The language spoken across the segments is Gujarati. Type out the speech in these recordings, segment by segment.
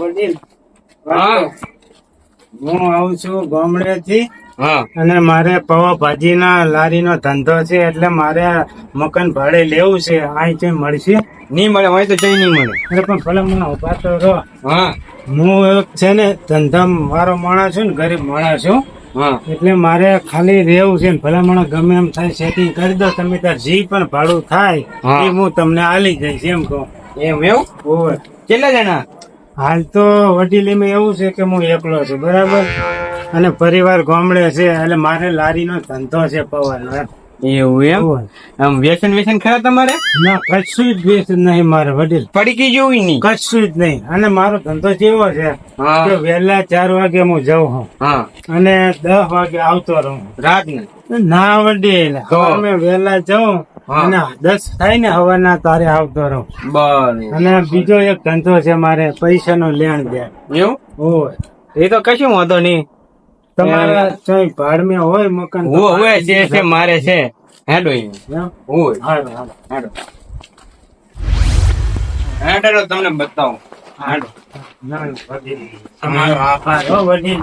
વડીલ. હા. આવું છું ગામડેથી. હા અને મારે પવા ભાજીના લારીનો ધંધો છે એટલે મારે મકાન ભાડે લેવું છે. અહીંથી મળશે. નહીં મળે હોય તો જઈ નહીં મળે. અરે પણ ભલે મને ઊભા તો રહો. હા. હું છે ને ધંધા વાળો માણસ છું ને ગરીબ માણસ છું. એટલે મારે ખાલી રહેવું છે ને ભલા મને ગમે એમ થાય સેટિંગ કરી દો તમે તાર જી પણ ભાડું થાય એ હું તમને આલી જઈશ એમ કહું. એમ એવું. કેટલા જણા? હાલ તો વડીલીમાં એવું છે કે હું એકલો છું બરાબર? અને પરિવાર ગામડે છે એટલે મારે લારીનો ધંધો છે પવાનો એવું એમ. આમ વ્યસન વ્યસન ખરા તમારે? ના કશું જ વ્યસન નહીં મારે વડીલ. પડીકી જોવી નહીં? કશું જ નહીં. અને મારો ધંધો કેવો છે કે વહેલા ચાર વાગે હું જઉં હું. અને દસ વાગે આવતો રહું. રાત ને ના વડીલ? અમે વહેલા જાઉં અને દસ થાય ને હવાના તારે આવતો રહું. અને બીજો એક ધંધો છે મારે પૈસાનો લેણ દેણ. એવું? હોય એ તો કશું વાંધો નહીં. તમારા ચોઈ ભાડમાં હોય મકાન તો હું હવે છે છે મારે છે. હેડો? હોય. હેડો. હેડો તમને બતાવું. હેડો. તમારો આભાર. હો વડીલ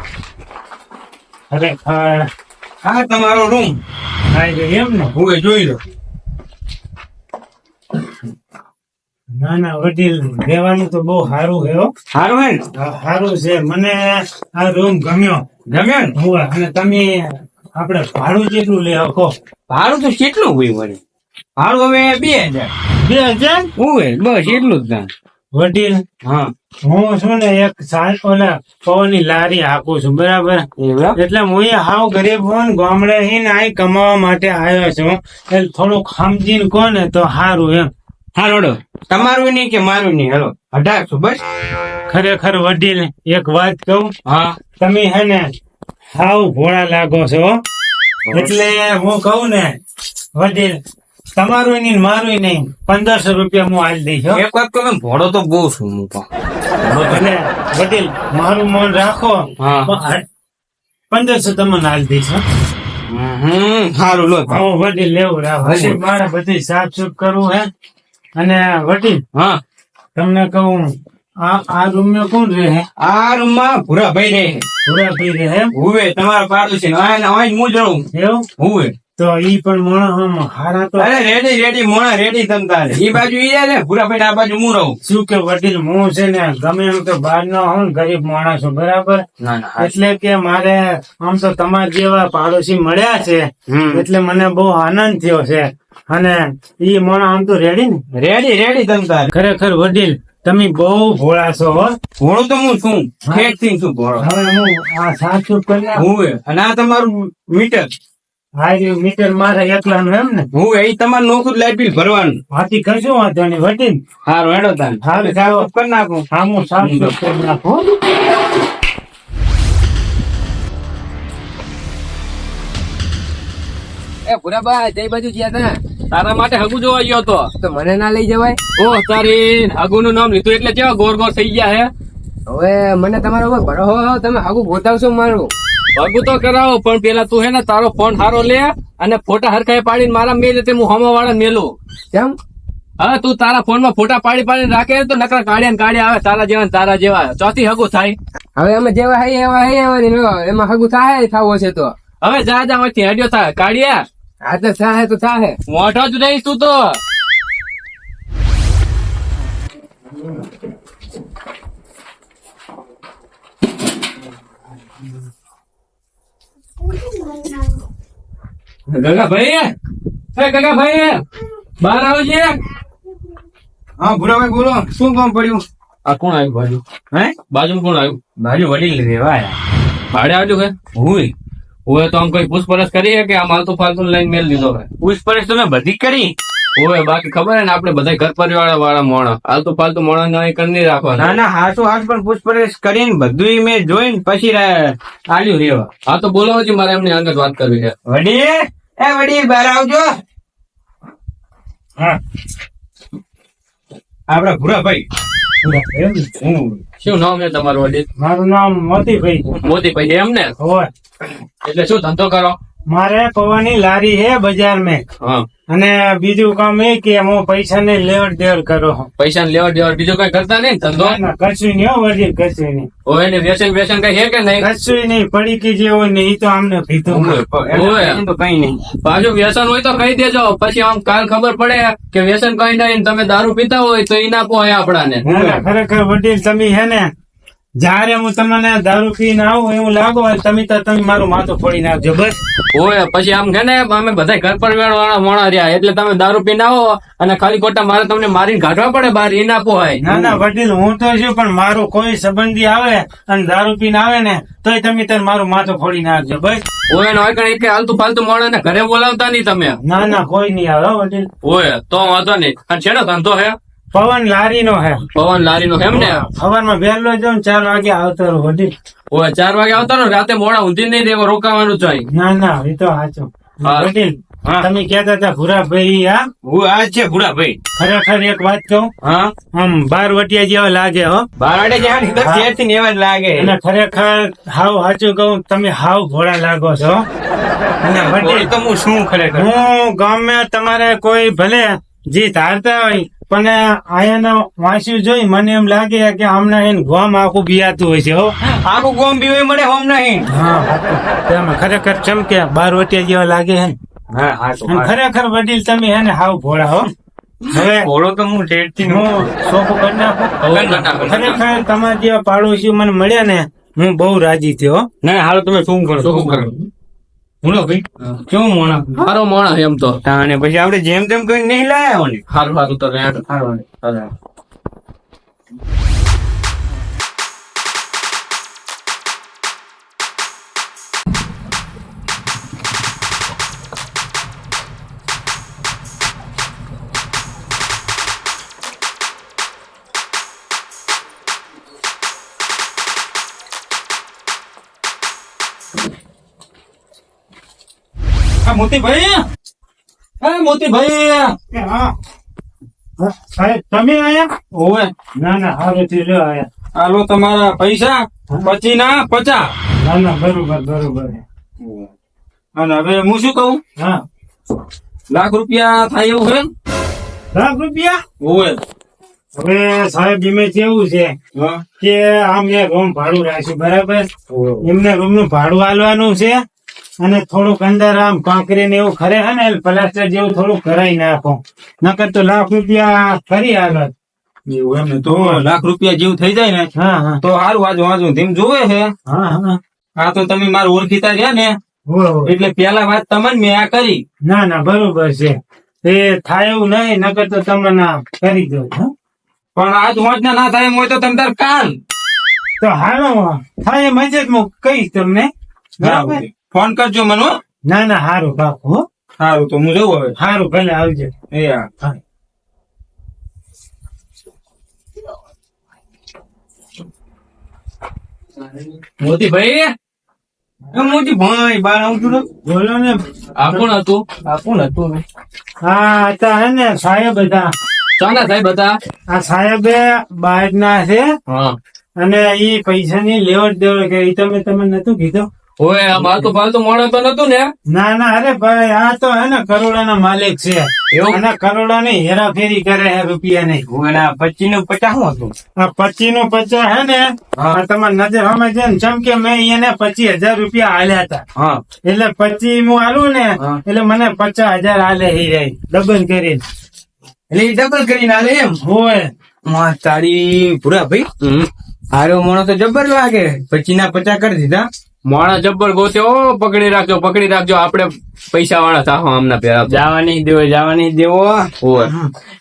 ખરેખર હા. તમારો રૂમ. એમ ને. હું જોઈ લો ના ના વડીલ રહેવાનું તો બહુ સારું હે હો. સારું હે સારું છે. મને આ રૂમ ગમ્યો. ગમ્યો ને? હું અને તમે આપણે ભાડું કેટલું લે શકો ભાડું તો કેટલું હોય વળી? ભાડું હવે બે હજાર. બે હજાર? હોય બસ એટલું જ ના. વડીલ હા. હું છું ને એક સાલ ઓલા પવનની લારી હાકું છું બરાબર? એટલે હું એ હાવ ગરીબ હોઉં ને ગામડે હી ને અહીં કમાવા માટે આવ્યો છું. એટલે થોડુંક સમજીને કહો ને તો સારું એમ. હા રોડો તમારું નહીં કે મારું નહીં? હેલો અઢારસો બસ? ખરેખર વડીલ એક વાત કહું? હા. તમે હે ને હાવ ભોળા લાગો છો એટલે હું કહું ને વડીલ તમારું નહીં મારું નહીં પંદરસો રૂપિયા હું હાલ દઈશ. એક વાત કહું ભોળો તો બહુ છું હું પણ. વડીલ મારું મન રાખો. હા. પંદરસો તમને હાલ દઈશ હમ સારું લો હું વડીલ લેવું રાખો મારે બધી સાફ સુફ કરવું હે. અને વટી હા. તમને કહું આ આ રૂમમાં કોણ રહે આ રૂમમાં ભૂરા ભાઈ રહે ભૂરા ભાઈ રહે? હુવે તમારા પાડોશી. હું જ રહું. એવું? હુવે તો ઈ પણ મોણસ હારા તો અરે રેડી રેડી મોણા રેડી તમ તારે. ઈ બાજુ ઈ ને ભૂરા ભાઈ આ બાજુ હું રહું. શું કે વડીલ હું છે ને ગમે એમ તો બહાર નો હું ગરીબ માણસ છું બરાબર? એટલે કે મારે આમ તો તમારા જેવા પાડોશી મળ્યા છે. એટલે મને બહુ આનંદ થયો છે. અને ઈ મોણા આમ તો રેડી ને? રેડી રેડી તમ તારે. ખરેખર વડીલ તમે બહુ ભોળા છો હો. ભોળો તો હું છું ખેડથી છું ભોળો. હવે હું આ સાચું કરી હું અને આ તમારું મીટર. હા એ મીટર મારે એકલાનું એમ ને? હું એ તમારું નોખું લાઈટ બિલ ભરવાનું. હાથી વાંધો નહીં વડીલ હારું હેડો તાન. હારું, સાફ કરી નાખું. હા હું કરી નાખું એ ભૂરાબા જઈ બાજુ ગયા તા. તારા માટે હગુ જોવા ગયો તો તો મને ના લઈ જવાય? ઓહ તારી હગુ નું નામ લીધું એટલે કેવા ગોર ગોર થઈ ગયા હે? હવે મને તમારો ઉપર ભરોસો હો, તમે હગુ ગોતાવશો મારું. હગુ તો કરાવો પણ પેલા તું હે ને તારો ફોન હારો લે અને ફોટા હરખાઈ પાડીને મારા મેલ તે હું હમા વાળા મેલું. કેમ? હવે તું તારા ફોનમાં ફોટા પાડી પાડીને રાખે તો નકરા કાઢ્યા ને કાઢ્યા આવે તારા જેવા તારા જેવા ચોથી હગુ થાય. હવે અમે જેવા હઈ એવા હઈ એવા ને એમાં હગુ થાય થવો છે તો? હવે જા જા વચ્ચે હેડ્યો થાય કાઢ્યા હા તો થાય તો થાય મોઢો જ રહીશ તું તો. ગગા ભાઈ હે ગગા ભાઈ બહાર આવજે. હા ભૂરા ભાઈ બોલો શું કામ પડ્યું? આ કોણ આવ્યું બાજુ હે? બાજુ કોણ આવ્યું? બાજુ વડીલ રેવા ભાડે આવ્યું કે? હુઈ ઓએ તો આમ કોઈ પૂછપરછ કરી હે કે આ માલતુ ફાલતુ લઈને મેલ દીધો પૂછપરછ તમે બધી કરી. ઓએ બાકી ખબર ને આપણે બધા ઘર પરિવાર વાળા મોણા. આલતુ ફાલતુ મોણા નહીં કરી નહીં ના રાખવાના. ના હાસો હાથ પણ પૂછપરછ કરીને બધું મેં જોઈને પછી આલ્યું રેવા. હા તો બોલાવો છે મારે એમની આગળ વાત કરવી છે. વડી એ વડી બહાર આવજો. હા. આપડા ભૂરા ભાઈ શું નામ છે તમારું વડીલ? મારું નામ મોતીભાઈ. છે. મોતીભાઈ એમ ને એટલે શું ધંધો કરો? મારે પવાની લારી હે બજાર મેં. હા. અને બીજું કામ એ કે હું પૈસા ને લેવડ દેવડ કરો પૈસા ને લેવડ દેવડ બીજું કઈ કરતા નહીં ધંધો? કશું નહીં હો વડીલ કશું નહીં. હોય ને વ્યસન વ્યસન કઈ છે કે નહીં? કશું નહીં પડી કે જે હોય ને એ તો આમને પીધું ઓય. તો કઈ નહીં. પાછું વ્યસન હોય તો કહી દેજો. પછી આમ કાલ ખબર પડે કે વ્યસન કઈ નહીં ને તમે દારૂ પીતા હોય તો એ ના આપડા ને ના, ના, ખરેખર વડીલ તમે હે ને જયારે હું તમને દારૂ પીને આવું એવું લાગો તમે તો તમે મારું માથું ફોડી નાખજો બસ. હોય પછી આમ કે ને અમે બધા ઘર પરિવાર વાળા મોણા રહ્યા એટલે તમે દારૂ પીને આવો અને ખાલી ખોટા મારે તમને મારીને કાઢવા પડે બહાર એ ના પોહાય ના ના વડીલ હું તો છું પણ મારો કોઈ સંબંધી આવે અને દારૂ પીને આવે ને તોય તમે તાર મારું માથું ફોડી નાખજો બસ. હોય ને હોય કે હાલતું ફાલતું મોણા ને ઘરે બોલાવતા નહીં તમે. ના ના કોઈ નહીં આવે વડીલ. ઓય તો વાંધો નહીં. અને ને ધંધો હે? પવન લારી નો હે. પવન લારી નો એમ ને સવારમાં વહેલો જાઉં ચાર વાગે આવતો રહું વડીલ ચાર વાગે આવતા ને? રાતે મોડા ઊંધી નહીં દેવો રોકાવાનું છે ના ના એ તો સાચું. વડીલ તમે કેતા હતા ભૂરાભાઈ હા? હું આ છે ભૂરાભાઈ. ખરેખર એક વાત કહું? હા. આમ બાર વટિયા જેવા લાગે હો. બાર વટિયા જેવા ને એવા જ લાગે. અને ખરેખર હાવ સાચું કહું તમે હાવ ભોળા લાગો છો. અને વડીલ તો હું શું ખરેખર? હું ગામમાં તમારે કોઈ ભલે જીત ધારતા હોય. પણ આયાનો વાંચ્યું જોઈ મને એમ લાગે કે હમણાં એને ગોમ આખું બિયાતું હોય છે હો. આખું ગોમ બીવે મળે હોમ નહીં હા. ખરેખર ચમકે બાર વટિયા જેવા લાગે હે હા હા ખરેખર વડીલ તમે હે ને હાવ ભોળા હો. હવે ઘોડો તો હું ટેડતી નો હું સોફો કરી નાખો. ખરેખર તમારા જેવા પાડોશીઓ મને મળ્યા ને હું બહુ રાજી થયો ના હાલો તમે શું કરો શું કરો? બોલો ભાઈ કેવું મોણા સારો મોણા એમ તો. અને પછી આપણે જેમ તેમ કઈ નહીં લાયા ને સારું સારું તો રહ્યા મોતીભાઈ હા મોતીભાઈ? હા, સાહેબ તમે આયા? ઓવે. ના ના હારું થી લ્યો આયા. હાલો તમારા પૈસા પછી ના પચાસ. ના ના બરોબર બરોબર. અને હવે હું શું કહું? હા. લાખ રૂપિયા થાય એવું છે? લાખ રૂપિયા? ઓવે. હવે સાહેબ એમે કેવું છે કે આમ મેં રૂમ ભાડું રાખ્યું બરાબર? એમને રૂમનું ભાડું આલવાનું છે. અને થોડુંક અંદર આમ કાંકરી ને એવું ખરે છે ને પ્લાસ્ટર જેવું થોડુંક કરાઈ નાખો. નકર તો લાખ રૂપિયા ફરી આગળ એવું એમને તો લાખ રૂપિયા જેવું થઈ જાય ને હા હા. તો સારું વાંચો વાંચો તેમ જોવે છે હા હા. આ તો તમે મારું ઓળખીતા રહ્યા ને. એટલે પેલા વાત તમને મેં આ કરી. ના ના બરોબર છે. એ થાય એવું નહીં નકર તો તમને ના કરી દઉં હો. પણ આજ વાંચના ના થાય એમ હોય તો તમે તાર કાલ. તો હાલો થાય મજે જ હું કહીશ તમને. બરાબર? ફોન કરજો મને ના ના હારું બાપુ હો. સારું તો હું જઉં હવે. હારું ભલે આવજે. એ હા. હા. મોતીભાઈ? એ ભાઈ બાર આવું છું બોલો ને. આ કોણ હતું? આ કોણ હતું? હા હતા હે ને સાહેબ હતા. ચાના સાહેબ હતા? આ સાહેબ બહાર ના છે હા. અને ઈ પૈસાની લેવડ દેવડ કરી તમે તમે નતું કીધું? હોય આ માલતું ફાલતું મોણા તો નતું ને? ના ના અરે ભાઈ આ તો હે ને કરોડાના માલિક છે? અને કરોડા ની હેરાફેરી કરે હે રૂપિયા નહીં. અને પચીસનું પચાસ શું હતું આ પચી નું પચાસ હે ને તમારે નજર અમે છે ને જેમ કે મેં એને પચીસ હજાર રૂપિયા આલ્યા હતા. હા. એટલે પચી હું હાલું ને એટલે મને પચાસ હજાર આલે હી રહી. ડબલ કરીને. એટલે ડબલ કરીને હાલે એમ? હોય. તારી પૂરા ભાઈ હારો મોણો તો જબર લાગે. પચીસ ના પચાસ કરી દીધા. મોણા જબ્બર ઓ પકડી રાખજો પકડી રાખજો. આપણે પૈસા વાળા થાહો આમના પેલા જવા નહીં દેવો જવા નહીં દેવો.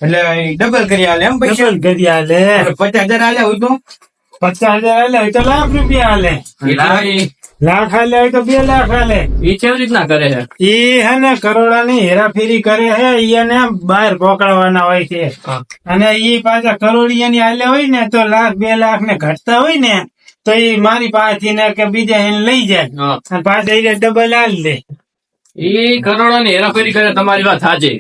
એટલે ડબલ કરી આલે એમ પૈસા? ડબલ કરી આલે. પચાસ હજાર આલે હોય તો? પચાસ હજાર આલે હોય તો લાખ રૂપિયા આલે. લાખ- લાખ આલે હોય તો બે લાખ આલે. એ કેવી રીતના કરે છે? એ હે ને કરોડા ની હેરાફેરી કરે હે એને બહાર પોકડવાના હોય છે. અને ઈ પાછા કરોડિયા ની આલે હોય ને તો લાખ બે લાખ ને ઘટતા હોય ને તો એ મારી પાસેથી ને કે બીજા એને લઈ જાય. અને પાછા ડબલ આલ દે. એ કરોડો ની હેરાફેરી કરે તમારી વાત સાચી.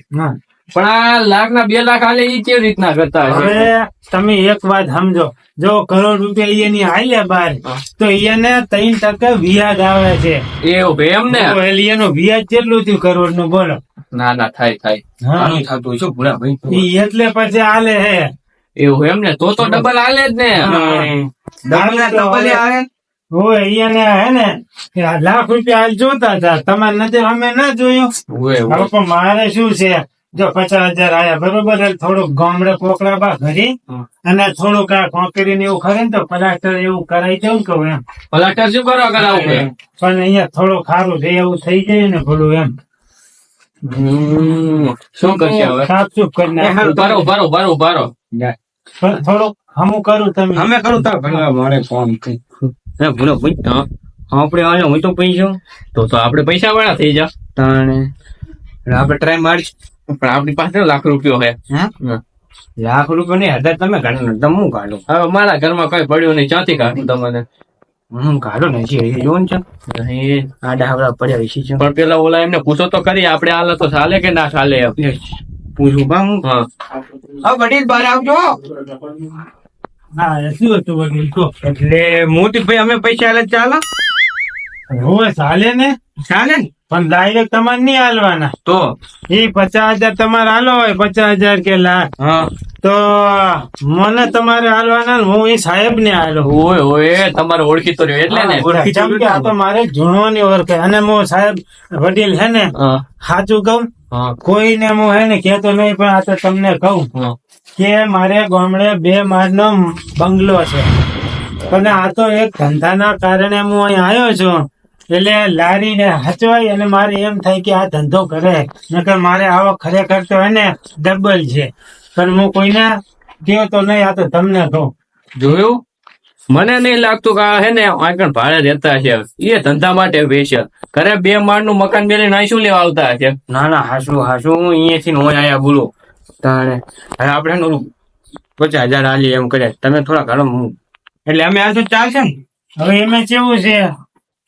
પણ આ લાખ ના બે લાખ આલે એ કેવી રીતના કરતા હવે તમે એક વાત સમજો. જો કરોડ રૂપિયા એની હાલે બાર તો એને ત્રણ ટકા વ્યાજ આવે છે. એવું ભાઈ એમ ને? એટલે વ્યાજ કેટલું થયું કરોડનું બોલો? ના ના થાય થાય. હા. થતું હોય છે ભૂરા ભાઈ. એટલે પછી હાલે હે. એવું એમ ને તો તો ડબલ આલે જ ને. ડબલ ડબલ આવે હોય એને હે ને લાખ રૂપિયા હાલ જોતા હતા. તમારે નજર અમે ના જોયું. હવે પણ મારે શું છે? જો પચાસ હજાર આયા બરોબર? થોડુંક ગામડે કોકડા બા ઘરી. અને થોડુંક આ કોંકરી ને એવું ખરે ને તો પલાસ્ટર એવું કરાઈ જવું કહું એમ. પલાસ્ટર શું કરવા કરાવું પણ અહીંયા થોડું ખારું છે એવું થઈ જાય ને ભલું એમ. હમ, શું કરશે હવે? સાફ સુફ કરી નાખ ઉભારો ઉભારો ઉભારો પણ થોડુંક હમું કરું તમે. અમે કરું તાર ભલા મારે ફોન કઈ હે ભૂરા ભાઈ આપણે આને હું તો પૈસા તો તો આપણે પૈસા વાળા થઈ જા. તાણે. આપણે ટ્રાય મારી પણ આપણી પાસે લાખ રૂપિયો હે. લાખ રૂપિયા નહીં હજાર તમે કાઢો ને તમે હું કાઢો હવે મારા ઘરમાં કઈ પડ્યું નહીં ક્યાંથી કાઢું તમને? હું કાઢો ને હજી જોન છે? આ ડાબડા પડ્યા વિશે છે. પણ પેલા ઓલા એમને પૂછો તો કરી આપણે હાલ તો ચાલે કે ના ચાલે એમ? પૂછું બા હું? હા. વડીલ બહાર આવજો. હા શું હતું વડીલ? તો એટલે મોટી ભાઈ અમે પૈસા હાલે ચાલે હવે ચાલે ને? ચાલે ને? પણ ડાયરેક્ટ તમારે નહીં હાલવાના તો? એ પચાસ હજાર તમારે હાલો હોય પચાસ હજાર કે લાખ. હા. તો મને તમારે હાલવાના હું એ સાહેબ ને હાલો ઓય ઓય તમારે ઓળખી તો રહ્યો એટલે ને? ઓળખી આ તો મારે જુણવાની ઓળખે અને હું સાહેબ વડીલ હે ને હા. સાચું કહું હા કોઈને હું હે ને કેતો નહીં પણ આ તો તમને કહું. કે મારે ગામડે બે માળનો બંગલો છે. અને આ તો એક ધંધાના કારણે હું અહીં આવ્યો છું. એટલે લારીને હચવાય અને મારે એમ થાય કે આ ધંધો કરે. નકર મારે આવો ખરેખર તો હે ને ડબલ છે. પણ હું કોઈને કહ્યો તો નહીં આ તો તમને કહું. જોયું? મને નહીં લાગતું કે આ હે ને આગળ ભાડે રહેતા છે. એ ધંધા માટે વેચે. ઘરે બે માળનું મકાન મેળવી ના શું લેવા આવતા છે ના ના હાસુ હાસુ હું અહીંયાથી નો આયા બોલો. તાણે. હવે આપણે ઓલું પચાસ હજાર આલી એમ કરે તમે થોડા ઘણો હું એટલે અમે આ તો ચાલશે ને? હવે એમાં કેવું છે?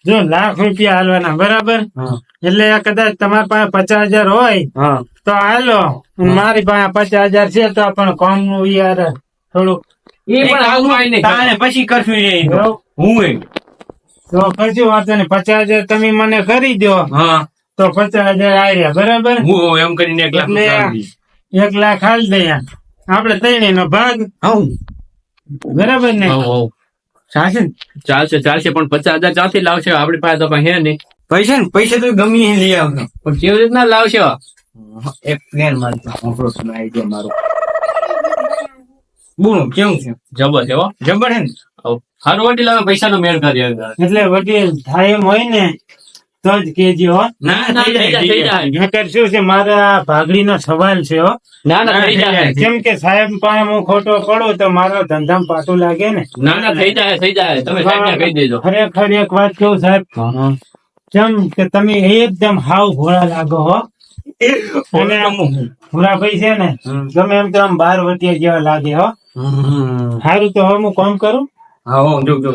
જો લાખ રૂપિયા હાલવાના બરાબર? હા. એટલે કદાચ તમારી પાસે પચાસ હજાર હોય હા. તો હાલો. મારી પાસે પચાસ હજાર છે તો પણ કોમનું યાર થોડુંક એ પણ આવું નહીં તાણે પછી કરશું એ. હું તો કશું વાંધો નહીં પચાસ હજાર તમે મને કરી દો. હા. તો પચાસ હજાર આવ્યા બરાબર? હું એમ કરીને એક લાખ. એક હાલ દયા આપડે ત્રણેય નો ભાગ. બરાબર ને. ચાલશે ચાલશે ચાલશે પણ પચાસ હજાર ક્યાંથી લાવશે. આપણી પાસે તો હે નહીં. પૈસા ને? પૈસા તો ગમે લઈ આવજો. પણ કેવી રીતના લાવશે? એક પ્લેન મારી પાસે આપણો સમય મારો. બોલો કેવું છે? જબર છે જબર છે ને? હોવ. હારું વડી લાવે પૈસા નો મેળ કરી એટલે વડીલ થાય એમ હોય ને તો જ કેજો હો. ના ના, થઈ જાય થઈ થઈ જાય. જાય. નકર શું છે મારા ભાગડીનો સવાલ છે હો. ના ના થઈ જાય. કેમ કે સાહેબ પાસે હું ખોટો પડું તો મારો ધંધામાં પાટું લાગે ને. ના ના થઈ જાય થઈ જાય. તમે સાહેબને કહી દેજો. ખરેખર એક વાત કેવું સાહેબ. કેમ કે તમે એકદમ હાવ ભોળા લાગો હો. અને ભૂરાભાઈ છે ને ગમે એમ તો આમ બાર વટિયા જેવા લાગે હો. સારું તો હવે હું કામ કરું? હા હો જો જો.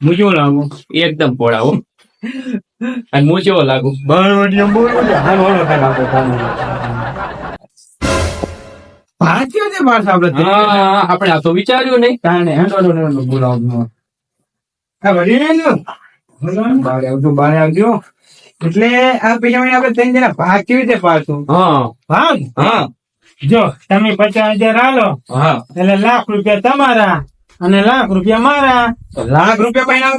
હું કેવું લાગુ? એકદમ પોળાવો અને હું કેવો લાગુ? બરોડિયમ બોલ. હાલ હોલો આપણે ભારતીય છે પાછા આપણે હા આપણે આ તો વિચાર્યું નહીં. કારણે હેડો આ વળી ને આવજો બહાર આવજો. એટલે આ પૈસા આપણે ત્રણ જણા ભાગ કેવી રીતે પાડશું? હા. ભાગ? હા. જો તમે પચાસ હજાર આલો એટલે લાખ રૂપિયા તમારા અને લાખ રૂપિયા મારા. લાખ રૂપિયા પૈણા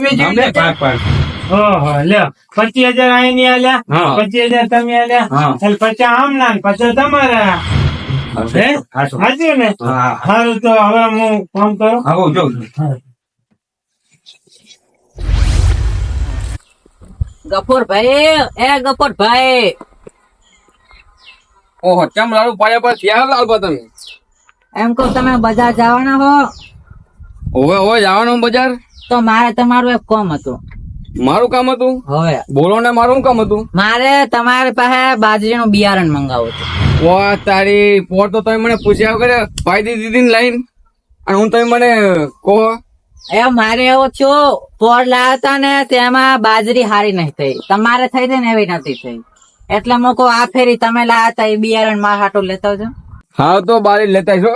ઓહો લ્યો પચીસ હજાર અહીં આલ્યા પચીસ હજાર તમે આલ્યા એટલે પચાસ આમના ને પચાસ તમારા. સાચું ને? હા સારું તો હવે હું કામ કરું? હો, જો ગફુરભાઈ એ ગફુરભાઈ. ઓહો ચમ લાડુ પાડ્યા પર ત્યાં લાલ તમે? એમ કહો તમે બજાર જવાના હો. ઓવે ઓવે જવાનું બજાર? તો મારે તમારું એક કામ હતું. મારું કામ હતું? હવે. બોલો ને મારું કામ હતું? મારે તમારી પાસે બાજરીનું બિયારણ મંગાવવું હતું. વાહ તારી પોર તો તમે મને પૂછ્યા કરે ફાયદી દીધી ને લાઈન અને હું તમે મને કહો. એ મારે એવો થયો પોર લાવ્યા હતા ને તેમાં બાજરી હારી નહીં થઈ. તમારે થઈ હતી ને એવી નથી થઈ. એટલે મોકો આ ફેરી તમે લાયા હતા એ બિયારણ માર હાટો લેતા છો હા તો બારી લેતા છો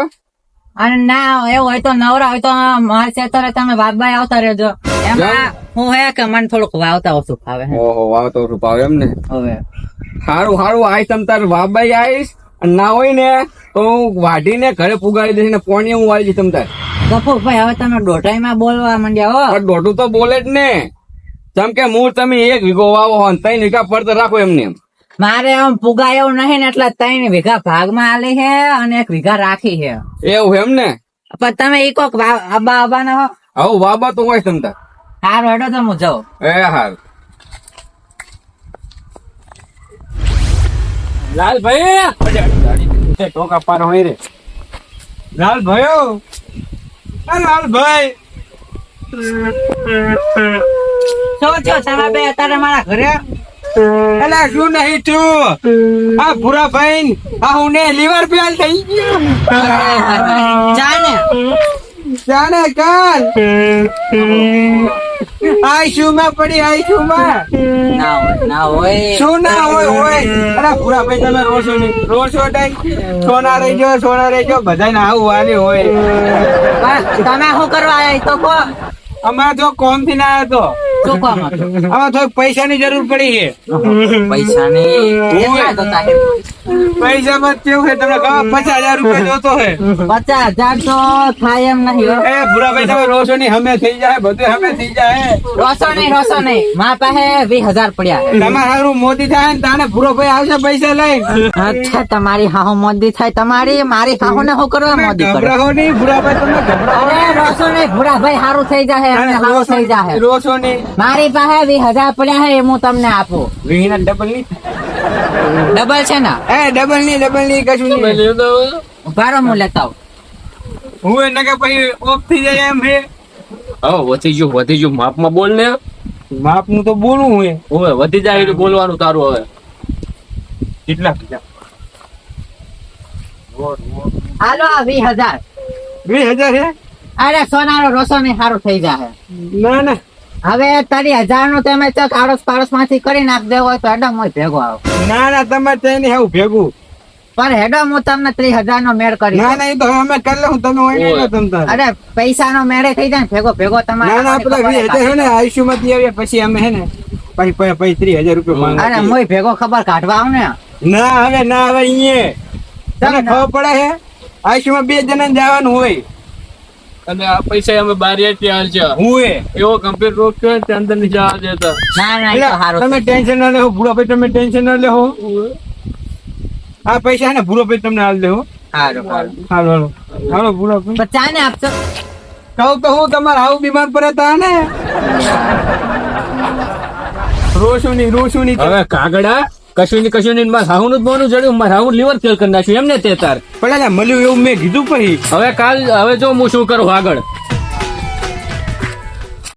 અને ના એવું હોય તો નવરા હોય તો માર સેતરે તમે બાબાઈ આવતા રહેજો. એમાં હું હે કે મને થોડુંક વાવતા ઓછું ફાવે ઓહો વાવ ઓછું ફાવે એમ ને હવે. સારું સારું આવીશ તમ તાર વાબાઈ આવીશ ના હોય ને તો હું વાઢીને ઘરે પુગાડી દઈશ ને પોણી હું આવી જઈશ તમ તાર. ભાઈ હવે તમે દોઢાઈમાં બોલવા માંડ્યા હો. દોઢું તો બોલે જ ને. જેમ કે મૂળ તમે એક વીઘો વાવો ત્રણ વીઘા પડતર રાખો એમને એમ. મારે આમ પુગાયો નહીં ને એટલે ત્રણ વીઘા ભાગમાં આલી છે અને એક વીઘા રાખી છે. એવું એમ ને? પણ તમે ઈ કોક આબા આબા ના હો. આવું વાબા તો હોય તમ હાર હેડો તો હું જાઉં. એ હાર. લાલભાઈ! ટોકા પાર હોય રે. લાલભાઈ લાલભાઈ! શું છો તમે બે અત્યારે મારા ઘરે? એલા શું નહીં તું આ ભૂરા ભાઈ આ હું ને લીવર પેલ થઈ ગયો. જાને કાલ. આઈશું માં પડી આઈશું માં ના હોય ના હોય. શું ના હોય હોય. અરે ભૂરા ભાઈ તમે રોશો નહીં. રોશો નહીં સોના રહેજો સોના રહેજો બધાને આવું વાલી હોય. તમે શું કરવા આવ્યા તો કહો. અમારે તો કોમથી ના આવ્યો શું કામ હતું પૈસાની જરૂર પડી છે. પૈસાની? પૈસા માં કેવું છે? તમને ખબર પચાસ હજાર રૂપિયા જોતો છે. પચાસ હજાર તો થાય એમ નહીં એ ભૂરા ભાઈ તમે રોશો નહીં હમે થઈ જાય બધું હમે થઈ જાય. રોસો નહીં રોસો નહીં મારા પાસે વીસ હજાર પડ્યા. છે. મોદી થાય ને તાને ભૂરો ભાઈ આવશે પૈસા લઈને. અચ્છા તમારી હાહુ મોદી થાય. તમારી મારી હાહુ ને શું કરવા મોદી નહીં ભાઈ નહીં. ભાઈ સારું થઈ જાય થઈ જાય રોશો નહીં મારી પાસે વીસ હજાર પડ્યા હે એ હું તમને આપું. ડબલ ડબલ છે ને? એ ડબલ નહીં ડબલ નહીં કશું નહીં. ભારો હું લેતા આવું. હું એને કે પછી ઓફ થઈ જાય એમ છે હવે વધી ગયું વધી ગયું. માપમાં બોલ ને. માપનું તો બોલું હું હવે વધી જાય એટલું બોલવાનું તારું હવે. કેટલા પૈસા હાલો આ વીસ હજાર. વીસ હજાર છે અરે સોનારો રોસો નહીં સારું થઈ જાય ના ના. હવે તારી હજારનું તમે ચક આડોશ પાડોશમાંથી કરી નાખ દેવો હોય તો હેડમ હોય ભેગો આવો. ના ના તમે તેને હેવું ભેગું. પણ હેડમ હું તમને ત્રીસ હજાર નો મેળ કરી ના ના એ તો અમે કરી લઉં તમે હોય નહીં તમ અરે પૈસા નો મેળે થઈ જાય ને ભેગો ભેગો તમારે ના ના વીસ ને આયુષ્યમાંથી આવીએ પછી અમે હે ને પછી પછી ત્રીસ હજાર રૂપિયા અરે માંગે મોય ભેગો ખબર કાઢવા આવ ને. ના હવે ના હવે અહીંયા તને ખબર પડે હે? આયુષ્યમાં બે જણા જવાનું હોય. અને આ પૈસા અમે બાર ત્યાં છે. હું એ એવો કમ્પ્લીટ રોક્યો ને અંદરની જવા દેતા ના ના એ તો તમે ટેન્શન ના લેહો ભૂરો ભાઈ તમે ટેન્શન ના લેહો. આ પૈસા ને ભૂરો ભાઈ તમને હાલ દેવો હારો સારું હાલો હાલો. હાલો ભૂરો ભાઈ. પણ ને આપશો? કહું તો હું તમારે આવું બીમાર પડે તા ને રોશું ની રોશું નહીં હવે કાગડા? કશું ની કશું ની મારે હાહુ નું બોનું જડ્યું મારે હાહુ લીવર ફેલ કરી નાખ્યું. એમને તે તાર પણ મળ્યું એવું મેં કીધું પછી. હવે કાલ હવે જો હું શું કરું આગળ.